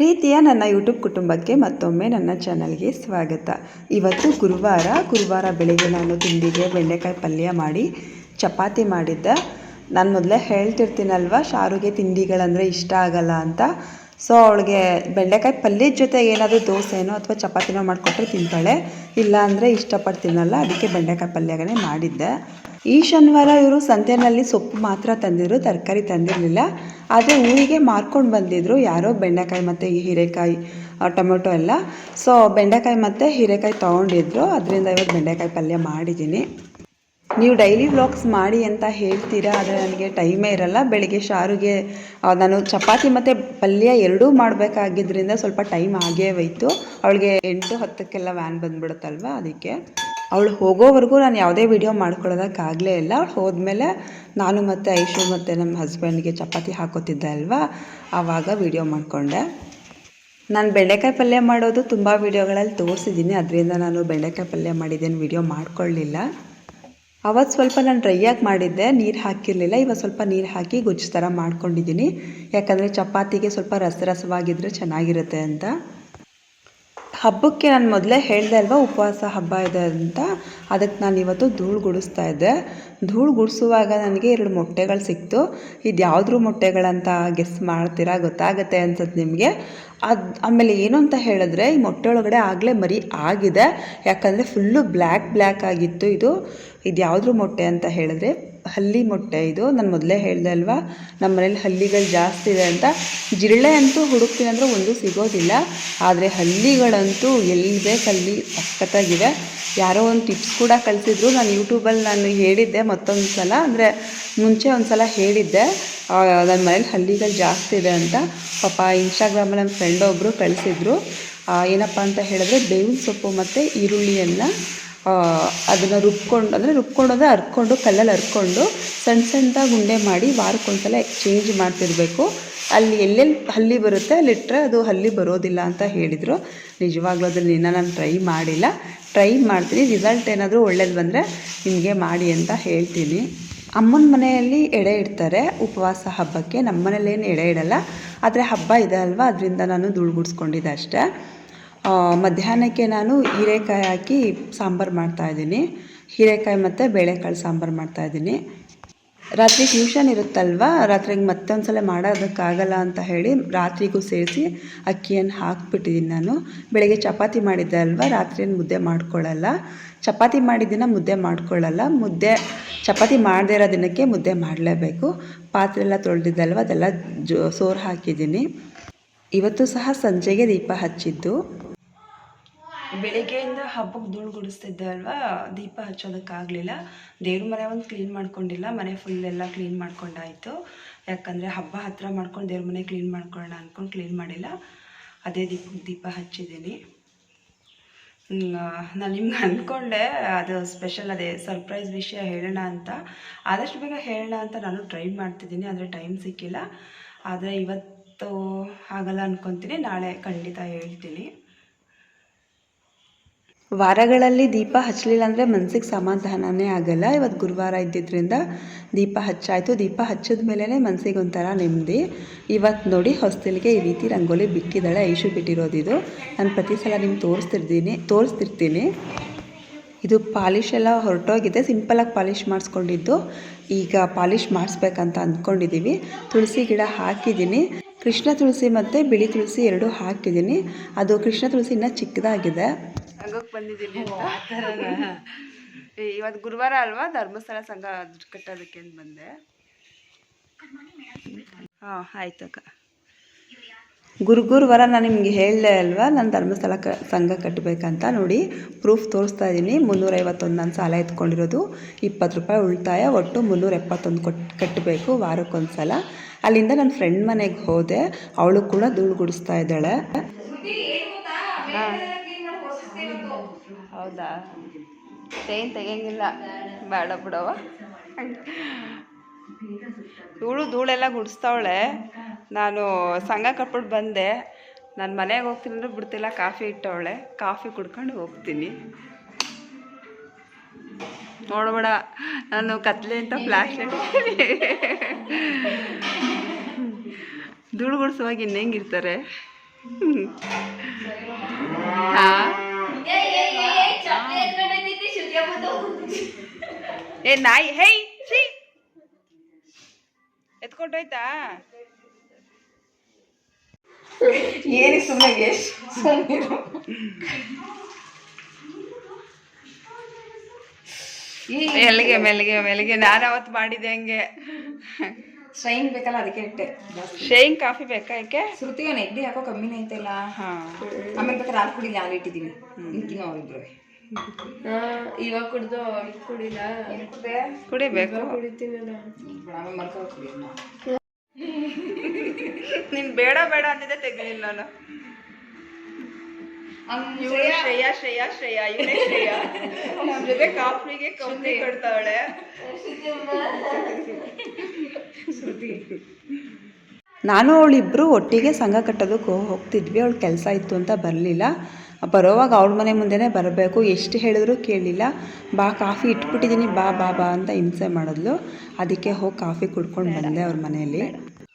ಪ್ರೀತಿಯ ನನ್ನ ಯೂಟ್ಯೂಬ್ ಕುಟುಂಬಕ್ಕೆ ಮತ್ತೊಮ್ಮೆ ನನ್ನ ಚಾನಲ್ಗೆ ಸ್ವಾಗತ. ಇವತ್ತು ಗುರುವಾರ ಗುರುವಾರ ಬೆಳಿಗ್ಗೆ ನಾನು ತಿಂಡಿಗೆ ಬೆಂಡೆಕಾಯಿ ಪಲ್ಯ ಮಾಡಿ, ಚಪಾತಿ ಮಾಡಿದ್ದೆ. ನಾನು ಮೊದಲೇ ಹೇಳ್ತಿರ್ತೀನಲ್ವ, ಶಾರುಗೆ ತಿಂಡಿಗಳಂದರೆ ಇಷ್ಟ ಆಗಲ್ಲ ಅಂತ. ಸೊ ಅವಳಿಗೆ ಬೆಂಡೆಕಾಯಿ ಪಲ್ಯದ ಜೊತೆ ಏನಾದರೂ ದೋಸೆನೋ ಅಥವಾ ಚಪಾತಿನೋ ಮಾಡಿಕೊಟ್ರೆ ತಿಂತಾಳೆ. ಇಲ್ಲ ಅಂದರೆ ಇಷ್ಟಪಟ್ಟು ತಿನ್ನಲ್ಲ ಅದಕ್ಕೆ ಬೆಂಡೆಕಾಯಿ ಪಲ್ಯಗಳೇ ಮಾಡಿದ್ದೆ. ಈ ಶನಿವಾರ ಇವರು ಸಂತೆಯಲ್ಲಿ ಸೊಪ್ಪು ಮಾತ್ರ ತಂದಿದ್ರು, ತರಕಾರಿ ತಂದಿರಲಿಲ್ಲ. ಆದರೆ ಊರಿಗೆ ಮಾರ್ಕೊಂಡು ಬಂದಿದ್ರು ಯಾರೋ ಬೆಂಡೆಕಾಯಿ ಮತ್ತು ಹೀರೆಕಾಯಿ ಟೊಮೆಟೊ ಎಲ್ಲ. ಸೊ ಬೆಂಡೆಕಾಯಿ ಮತ್ತು ಹೀರೆಕಾಯಿ ತೊಗೊಂಡಿದ್ರು. ಅದರಿಂದ ಇವತ್ತು ಬೆಂಡೆಕಾಯಿ ಪಲ್ಯ ಮಾಡಿದ್ದೀನಿ. ನೀವು ಡೈಲಿ ವ್ಲಾಗ್ಸ್ ಮಾಡಿ ಅಂತ ಹೇಳ್ತೀರಾ? ಆದರೆ ನನಗೆ ಟೈಮೇ ಇರಲ್ಲ. ಬೆಳಿಗ್ಗೆ ಶಾರುಗೆ ನಾನು ಚಪಾತಿ ಮತ್ತು ಪಲ್ಯ ಎರಡೂ ಮಾಡಬೇಕಾಗಿದ್ದರಿಂದ ಸ್ವಲ್ಪ ಟೈಮ್ ಆಗೇ ಹೋಯ್ತು. ಅವಳಿಗೆ ಎಂಟು ಹತ್ತಕ್ಕೆಲ್ಲ ವ್ಯಾನ್ ಬಂದ್ಬಿಡುತ್ತಲ್ವ? ಅದಕ್ಕೆ. ಅವಳು ಹೋಗೋವರೆಗೂ ನಾನು ಯಾವುದೇ ವಿಡಿಯೋ ಮಾಡ್ಕೊಳ್ಳೋದಕ್ಕಾಗಲೇ ಇಲ್ಲ. ಅವಳು ಹೋದ್ಮೇಲೆ ನಾನು ಮತ್ತು ಐಶು ಮತ್ತು ನಮ್ಮ ಹಸ್ಬೆಂಡ್ಗೆ ಚಪಾತಿ ಹಾಕೋತಿದ್ದೆ ಅಲ್ವಾ? ಆವಾಗ ವಿಡಿಯೋ ಮಾಡಿಕೊಂಡೆ. ನಾನು ಬೆಂಡೆಕಾಯಿ ಪಲ್ಯ ಮಾಡೋದು ತುಂಬ ವೀಡಿಯೋಗಳಲ್ಲಿ ತೋರಿಸಿದ್ದೀನಿ. ಅದರಿಂದ ನಾನು ಬೆಂಡೆಕಾಯಿ ಪಲ್ಯ ಮಾಡಿದ್ದೇನು ವಿಡಿಯೋ ಮಾಡ್ಕೊಳ್ಳಿಲ್ಲ. ಅವತ್ತು ಸ್ವಲ್ಪ ನಾನು ಡ್ರೈಯಾಗಿ ಮಾಡಿದ್ದೆ. ನೀರು ಹಾಕಿರಲಿಲ್ಲ. ಇವತ್ತು ಸ್ವಲ್ಪ ನೀರು ಹಾಕಿ ಗೊಜ್ಜು ಥರ ಮಾಡ್ಕೊಂಡಿದ್ದೀನಿ. ಯಾಕಂದರೆ ಚಪಾತಿಗೆ ಸ್ವಲ್ಪ ರಸ ರಸವಾಗಿದ್ದರೆ ಚೆನ್ನಾಗಿರುತ್ತೆ ಅಂತ. ಹಬ್ಬಕ್ಕೆ ನಾನು ಮೊದಲೇ ಹೇಳಿದೆ ಅಲ್ವಾ, ಉಪವಾಸ ಹಬ್ಬ ಇದೆ ಅಂತ. ಅದಕ್ಕೆ ನಾನು ಇವತ್ತು ಧೂಳು ಗುಡಿಸ್ತಾ ಇದ್ದೆ. ಧೂಳು ಗುಡಿಸುವಾಗ ನನಗೆ ಎರಡು ಮೊಟ್ಟೆಗಳು ಸಿಕ್ತು. ಇದು ಯಾವುದ್ರ ಮೊಟ್ಟೆಗಳಂತ ಗೆಸ್ ಮಾಡ್ತೀರಾ, ಗೊತ್ತಾಗುತ್ತೆ ಅನ್ಸುತ್ತೆ ನಿಮಗೆ. ಅದು, ಆಮೇಲೆ ಏನು ಅಂತ ಹೇಳಿದ್ರೆ, ಈ ಮೊಟ್ಟೆ ಒಳಗಡೆ ಆಗಲೇ ಮರಿ ಆಗಿದೆ. ಯಾಕಂದರೆ ಫುಲ್ಲು ಬ್ಲ್ಯಾಕ್ ಬ್ಲ್ಯಾಕ್ ಆಗಿತ್ತು ಇದು. ಇದು ಯಾವುದ್ರ ಮೊಟ್ಟೆ ಅಂತ ಹೇಳಿದ್ರೆ ಹಲ್ಲಿ ಮೊಟ್ಟೆ ಇದು. ನಾನು ಮೊದಲೇ ಹೇಳಿದೆ ಅಲ್ವಾ? ನಮ್ಮ ಮನೇಲಿ ಹಲ್ಲಿಗಳು ಜಾಸ್ತಿ ಇದೆ ಅಂತ. ಜಿರಳೆ ಅಂತೂ ಹುಡುಕ್ತೀನಿ ಅಂದರೆ ಒಂದು ಸಿಗೋದಿಲ್ಲ. ಆದರೆ ಹಲ್ಲಿಗಳಂತೂ ಎಲ್ಲಿ ಬೇಕು ಅಲ್ಲಿ ಸಖತ್ತಾಗಿವೆ ಯಾರೋ ಒಂದು ಟಿಪ್ಸ್ ಕೂಡ ಕಳಿಸಿದ್ರು. ನಾನು ಯೂಟ್ಯೂಬಲ್ಲಿ ನಾನು ಹೇಳಿದ್ದೆ ಮತ್ತೊಂದು ಸಲ ಅಂದರೆ ಮುಂಚೆ ಒಂದು ಸಲ ಹೇಳಿದ್ದೆ ನನ್ನ ಮನೇಲಿ ಹಲ್ಲಿಗಳು ಜಾಸ್ತಿ ಇದೆ ಅಂತ. ಪಾಪ ಇನ್ಸ್ಟಾಗ್ರಾಮಲ್ಲಿ ನನ್ನ ಫ್ರೆಂಡ್ ಒಬ್ಬರು ಕಳಿಸಿದ್ರು. ಏನಪ್ಪ ಅಂತ ಹೇಳಿದ್ರೆ ಬೇವಿನ ಸೊಪ್ಪು ಮತ್ತು ಈರುಳ್ಳಿಯನ್ನು ಅದನ್ನು ರುಬ್ಕೊಂಡು, ಅಂದರೆ ರುಬ್ಕೊಂಡು ಅಂದರೆ ಹರ್ಕೊಂಡು ಕಲ್ಲಲ್ಲಿ ಹರ್ಕೊಂಡು ಸಣ್ಣ ಸಣ್ಣದಾಗಿ ಉಂಡೆ ಮಾಡಿ ವಾರಕ್ಕೊಂದ್ಸಲ ಚೇಂಜ್ ಮಾಡ್ತಿರಬೇಕು. ಅಲ್ಲಿ ಎಲ್ಲೆಲ್ಲಿ ಹಲ್ಲಿ ಬರುತ್ತೆ ಅಲ್ಲಿಟ್ಟರೆ ಅದು ಹಲ್ಲಿ ಬರೋದಿಲ್ಲ ಅಂತ ಹೇಳಿದರು. ನಿಜವಾಗ್ಲೂ ಅದನ್ನು ಇನ್ನೂ ನಾನು ಟ್ರೈ ಮಾಡಿಲ್ಲ. ಟ್ರೈ ಮಾಡ್ತೀನಿ. ರಿಸಲ್ಟ್ ಏನಾದರೂ ಒಳ್ಳೇದು ಬಂದರೆ ನಿಮಗೆ ಮಾಡಿ ಅಂತ ಹೇಳ್ತೀನಿ. ಅಮ್ಮನ ಮನೆಯಲ್ಲಿ ಎಡೆ ಇಡ್ತಾರೆ ಉಪವಾಸ ಹಬ್ಬಕ್ಕೆ. ನಮ್ಮ ಮನೇಲೇನು ಎಡೆ ಇಡಲ್ಲ. ಆದರೆ ಹಬ್ಬ ಇದೆ ಅಲ್ವಾ? ಅದರಿಂದ ನಾನು ಗುಡಿಸ್ಕೊಂಡಿದ್ದೆ ಅಷ್ಟೇ. ಮಧ್ಯಾಹ್ನಕ್ಕೆ ನಾನು ಹೀರೆಕಾಯಿ ಹಾಕಿ ಸಾಂಬಾರು ಮಾಡ್ತಾಯಿದ್ದೀನಿ ಹೀರೆಕಾಯಿ ಮತ್ತು ಬೇಳೆಕಾಳು ಸಾಂಬಾರು ಮಾಡ್ತಾಯಿದ್ದೀನಿ ರಾತ್ರಿ ಟ್ಯೂಷನ್ ಇರುತ್ತಲ್ವ? ರಾತ್ರಿಗೆ ಮತ್ತೊಂದು ಸಲ ಮಾಡೋದಕ್ಕಾಗಲ್ಲ ಅಂತ ಹೇಳಿ ರಾತ್ರಿಗೂ ಸೇರಿಸಿ ಅಕ್ಕಿಯನ್ನು ಹಾಕಿಬಿಟ್ಟಿದ್ದೀನಿ ನಾನು. ಬೆಳಗ್ಗೆ ಚಪಾತಿ ಮಾಡಿದ್ದೆ ಅಲ್ವಾ? ರಾತ್ರಿಯನ್ನು ಮುದ್ದೆ ಮಾಡ್ಕೊಳ್ಳಲ್ಲ. ಚಪಾತಿ ಮಾಡಿದ್ದಿನ ಮುದ್ದೆ ಮಾಡ್ಕೊಳ್ಳಲ್ಲ. ಮುದ್ದೆ, ಚಪಾತಿ ಮಾಡದೇ ಇರೋ ದಿನಕ್ಕೆ ಮುದ್ದೆ ಮಾಡಲೇಬೇಕು. ಪಾತ್ರೆ ಎಲ್ಲ ತೊಳೆದಿದ್ದಲ್ವ ಅದೆಲ್ಲ ಜೋ, ಸೋರು ಹಾಕಿದ್ದೀನಿ. ಇವತ್ತು ಸಹ ಸಂಜೆಗೆ ದೀಪ ಹಚ್ಚಿದ್ದು. ಬೆಳಿಗ್ಗೆಯಿಂದ ಹಬ್ಬಕ್ಕೆ ಧೂಳು ಗುಡಿಸ್ತಿದ್ದೆ ಅಲ್ವಾ? ದೀಪ ಹಚ್ಚೋದಕ್ಕಾಗಲಿಲ್ಲ. ದೇವ್ರ ಮನೆ ಒಂದು ಕ್ಲೀನ್ ಮಾಡ್ಕೊಂಡಿಲ್ಲ. ಮನೆ ಫುಲ್ ಎಲ್ಲ ಕ್ಲೀನ್ ಮಾಡ್ಕೊಂಡಾಯಿತು. ಯಾಕಂದರೆ ಹಬ್ಬ ಹತ್ತಿರ ಮಾಡ್ಕೊಂಡು ದೇವ್ರ ಮನೆ ಕ್ಲೀನ್ ಮಾಡ್ಕೊಳ್ಳೋಣ ಅಂದ್ಕೊಂಡು ಕ್ಲೀನ್ ಮಾಡಿಲ್ಲ. ಅದೇ ದೀಪಕ್ಕೆ ದೀಪ ಹಚ್ಚಿದ್ದೀನಿ. ನಾನು ನಿಮ್ಗೆ ಅಂದ್ಕೊಂಡೆ ಅದು ಸ್ಪೆಷಲ್ ಅದೇ ಸರ್ಪ್ರೈಸ್ ವಿಷಯ ಹೇಳೋಣ ಅಂತ. ಆದಷ್ಟು ಬೇಗ ಹೇಳೋಣ ಅಂತ ನಾನು ಟ್ರೈ ಮಾಡ್ತಿದ್ದೀನಿ, ಆದರೆ ಟೈಮ್ ಸಿಕ್ಕಿಲ್ಲ. ಆದರೆ ಇವತ್ತು ಆಗಲ್ಲ ಅಂದ್ಕೊತೀನಿ ನಾಳೆ ಖಂಡಿತ ಹೇಳ್ತೀನಿ. ವಾರಗಳಲ್ಲಿ ದೀಪ ಹಚ್ಚಲಿಲ್ಲ ಅಂದರೆ ಮನಸ್ಸಿಗೆ ಸಮಾಧಾನನೇ ಆಗಲ್ಲ. ಇವತ್ತು ಗುರುವಾರ ಇದ್ದಿದ್ದರಿಂದ ದೀಪ ಹಚ್ಚಾಯಿತು. ದೀಪ ಹಚ್ಚಿದ ಮೇಲೇ ಮನಸ್ಸಿಗೆ ಒಂಥರ ನೆಮ್ಮದಿ. ಇವತ್ತು ನೋಡಿ ಹೊಸ್ತಿಲಿಗೆ ಈ ರೀತಿ ರಂಗೋಲಿ ಬಿಟ್ಟಿದ್ದಾಳೆ ಐಶು ಬಿಟ್ಟಿರೋದು ಇದು. ನಾನು ಪ್ರತಿ ಸಲ ನಿಮ್ಗೆ ತೋರಿಸ್ತಿರ್ತೀನಿ ತೋರಿಸ್ತಿರ್ತೀನಿ. ಇದು ಪಾಲಿಶ್ ಎಲ್ಲ ಹೊರಟೋಗಿದೆ. ಸಿಂಪಲಾಗಿ ಪಾಲಿಶ್ ಮಾಡಿಸ್ಕೊಂಡಿದ್ದು. ಈಗ ಪಾಲಿಶ್ ಮಾಡಿಸ್ಬೇಕಂತ ಅಂದ್ಕೊಂಡಿದ್ದೀವಿ ತುಳಸಿ ಗಿಡ ಹಾಕಿದ್ದೀನಿ. ಕೃಷ್ಣ ತುಳಸಿ ಮತ್ತು ಬಿಳಿ ತುಳಸಿ ಎರಡೂ ಹಾಕಿದ್ದೀನಿ. ಅದು ಕೃಷ್ಣ ತುಳಸಿ ಇನ್ನೂ ಚಿಕ್ಕದಾಗಿದೆ. ಸಂಘಕ್ಕೆ ಬಂದಿದ್ದೀನಿ ಇವತ್ತು ಗುರುವಾರ ಅಲ್ವಾ ಧರ್ಮಸ್ಥಳ ಸಂಘ ಕಟ್ಟೋದಕ್ಕೆ ಅಂತ ಬಂದೆ. ಹಾಂ ಆಯ್ತು ಅಕ್ಕ. ಗುರು ಗುರುವಾರ ನಾನು ನಿಮಗೆ ಹೇಳಿದೆ ಅಲ್ವಾ ನಾನು ಧರ್ಮಸ್ಥಳ ಕ ಸಂಘ ಕಟ್ಟಬೇಕಂತ ನೋಡಿ ಪ್ರೂಫ್ ತೋರಿಸ್ತಾ ಇದ್ದೀನಿ ಮುನ್ನೂರೈವತ್ತೊಂದು ನಾನು ಸಾಲ ಎತ್ಕೊಂಡಿರೋದು. ಇಪ್ಪತ್ತು ರೂಪಾಯಿ ಉಳಿತಾಯ ಒಟ್ಟು ಮುನ್ನೂರ ಎಪ್ಪತ್ತೊಂದು ಕೊಟ್ಟು ಕಟ್ಟಬೇಕು ವಾರಕ್ಕೊಂದು ಸಲ ಅಲ್ಲಿಂದ ನನ್ನ ಫ್ರೆಂಡ್ ಮನೆಗೆ ಹೋದೆ. ಅವಳು ಕೂಡ ಧೂಳು ಗುಡಿಸ್ತಾ ಇದ್ದಾಳೆ. ಹಾಂ. ಹೌದಾ? ಚೈನ್ ತೆಗಿಯಂಗಿಲ್ಲ. ಬೇಡ ಬಿಡವ ಧೂಳು ಧೂಳೆಲ್ಲ ಗುಡಿಸ್ತಾವಳೆ. ನಾನು ಸಂಘ ಕಟ್ಬಿಟ್ಟು ಬಂದೆ. ನಾನು ಮನೆಗೆ ಹೋಗ್ತೀನಿ ಅಂದ್ರೆ ಬಿಡ್ತಿಲ್ಲ, ಕಾಫಿ ಇಟ್ಟವಳೆ. ಕಾಫಿ ಕುಡ್ಕೊಂಡು ಹೋಗ್ತೀನಿ. ನೋಡ್ಬೇಡ, ನಾನು ಕತ್ಲೆ ಅಂತ ಲೈಟ್ ಧೂಳು ಗುಡಿಸುವಾಗ ಇನ್ನೇಂಗಿರ್ತಾರೆ ಹಾ? ಏ ನಾಯಿ ಹೇಯ್ ಛೀ. ಎತ್ಕೊಂಡೋಯ್ತಾ? ಏನಕ್ಕೆ ಸುಮ್ಮನೆ ಸುಮ್ಮನಿರು ಮೆಲ್ಗೆ ಮೆಲ್ಗೆ ಮೆಲ್ಗೆ ನಾನು ಅವತ್ತು ಮಾಡಿದೆ ಹಂಗೆ. ಶೈನ್ ಬೇಕಲ್ಲ ಅದಕ್ಕೆ ಇಟ್ಟೆ. ಶೈನ್ ಶೇಂಗ್ ಕಾಫಿ ಬೇಕಾ ಯಾಕೆ ಶ್ರುತಿಗೆ ನೆಗ್ಡಿ ಹಾಕೋ ಕಮ್ಮಿನೇ ಐತಲ್ಲ. ಹಾ. ಆಮೇಲೆ ಬೇಕಾದ್ರೆ ಹಾಲು ಕುಡಿಲಿ ಹಾಲು ಇಟ್ಟಿದ್ದೀನಿ. ಇಕ್ಕಿನ ಅವ್ರಿಬ್ರು. ಇವಾಗ ಕುಡ್ದು ಕುಡಿಲ್ಲ ಕುಡಿಬೇಕು ಕುಡಿತೀನಲ್ಲ ಆಮೇಲೆ ಮಲ್ಕೋ ಕುಡಿ ನೀನ್ ಬೇಡ ಬೇಡ ಅಂದಿದ್ದೆ ತೆಗಲಿಲ್ಲ ನಾನು. ಇವಳು ಶ್ರೇಯಾ. ಶ್ರೇಯಾ ಶ್ರೇಯಾ ಇವನೇ ಶ್ರೇಯಾ. ನಮ್ ಜೊತೆ ಕಾಫಿಗೆ ಕಂಪ್ನಿ ಕೊಡ್ತಾವಳೆ. ನಾನು ಅವಳಿಬ್ರು ಒಟ್ಟಿಗೆ ಸಂಘ ಕಟ್ಟೋದಕ್ಕೆ ಹೋಗ್ತಿದ್ವಿ. ಅವಳು ಕೆಲಸ ಇತ್ತು ಅಂತ ಬರಲಿಲ್ಲ. ಬರೋವಾಗ ಅವ್ಳ ಮನೆ ಮುಂದೆನೇ ಬರಬೇಕು. ಎಷ್ಟು ಹೇಳಿದ್ರು ಕೇಳಲಿಲ್ಲ. ಬಾ ಕಾಫಿ ಇಟ್ಬಿಟ್ಟಿದ್ದೀನಿ. ಬಾ ಬಾ ಬಾ ಅಂತ ಹಿಂಸೆ ಮಾಡಿದ್ಲು. ಅದಕ್ಕೆ ಹೋಗಿ ಕಾಫಿ ಕುಡ್ಕೊಂಡು ಬಂದೆ ಅವ್ರ ಮನೆಯಲ್ಲಿ.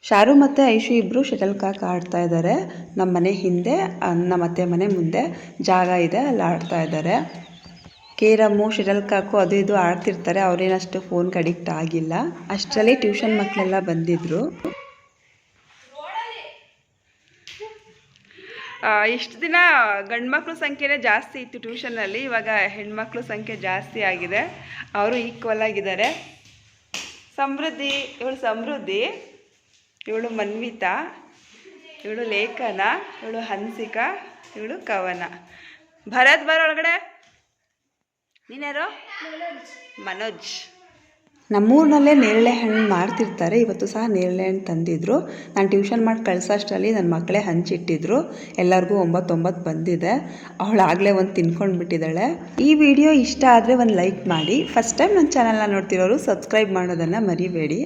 ಶಾರು ಮತ್ತು ಐಶು ಇಬ್ಬರು ಶಟಲ್ ಕಾಕ್ ಆಡ್ತಾ ಇದ್ದಾರೆ. ನಮ್ಮ ಮನೆ ಹಿಂದೆ ನಮ್ಮ ಅತ್ತೆ ಮನೆ ಮುಂದೆ ಜಾಗ ಇದೆ. ಅಲ್ಲಿ ಆಡ್ತಾ ಇದ್ದಾರೆ. ಕೇರಮ್ಮು ಶಟಲ್ ಕಾಕು ಅದು ಇದು ಆಡ್ತಿರ್ತಾರೆ. ಅವ್ರೇನಷ್ಟು ಫೋನ್ಗೆ ಅಡಿಕ್ಟ್ ಆಗಿಲ್ಲ. ಅಷ್ಟರಲ್ಲಿ ಟ್ಯೂಷನ್ ಮಕ್ಕಳೆಲ್ಲ ಬಂದಿದ್ರು. ಇಷ್ಟು ದಿನ ಗಂಡು ಮಕ್ಕಳು ಸಂಖ್ಯೆನೇ ಜಾಸ್ತಿ ಇತ್ತು ಟ್ಯೂಷನಲ್ಲಿ ಇವಾಗ ಹೆಣ್ಮಕ್ಳ ಸಂಖ್ಯೆ ಜಾಸ್ತಿ ಆಗಿದೆ. ಅವರು ಈಕ್ವಲ್ ಆಗಿದ್ದಾರೆ. ಸಮೃದ್ಧಿ ಇವಳು ಸಮೃದ್ಧಿ ಇವಳು ಮನ್ವಿತಾ ಇವಳು ಲೇಖನ ಇವಳು ಹನ್ಸಿಕಾ ಇವಳು ಕವನ. ಭರತ್ ಬರ ಒಳಗಡೆ ನೀನ್ಯಾರು ಮನೋಜ್. ನಮ್ಮೂರಿನಲ್ಲೇ ನೇರಳೆ ಹಣ್ಣು ಮಾರ್ತಿರ್ತಾರೆ. ಇವತ್ತು ಸಹ ನೇರಳೆ ಹಣ್ಣು ತಂದಿದ್ರು. ನಾನು ಟ್ಯೂಷನ್ ಮಾಡಿ ಕಳ್ಸೋಷ್ಟರಲ್ಲಿ ನನ್ನ ಮಕ್ಕಳೇ ಹಂಚಿಟ್ಟಿದ್ರು. ಎಲ್ಲರಿಗೂ ಒಂಬತ್ತೊಂಬತ್ತು ಬಂದಿದೆ. ಅವಳು ಆಗಲೇ ಒಂದು ತಿನ್ಕೊಂಡು ಬಿಟ್ಟಿದ್ದಾಳೆ ಈ ವಿಡಿಯೋ ಇಷ್ಟ ಆದರೆ ಒಂದು ಲೈಕ್ ಮಾಡಿ. ಫಸ್ಟ್ ಟೈಮ್ ನನ್ನ ಚಾನಲ್ನ ನೋಡ್ತಿರೋರು ಸಬ್ಸ್ಕ್ರೈಬ್ ಮಾಡೋದನ್ನು ಮರಿಬೇಡಿ.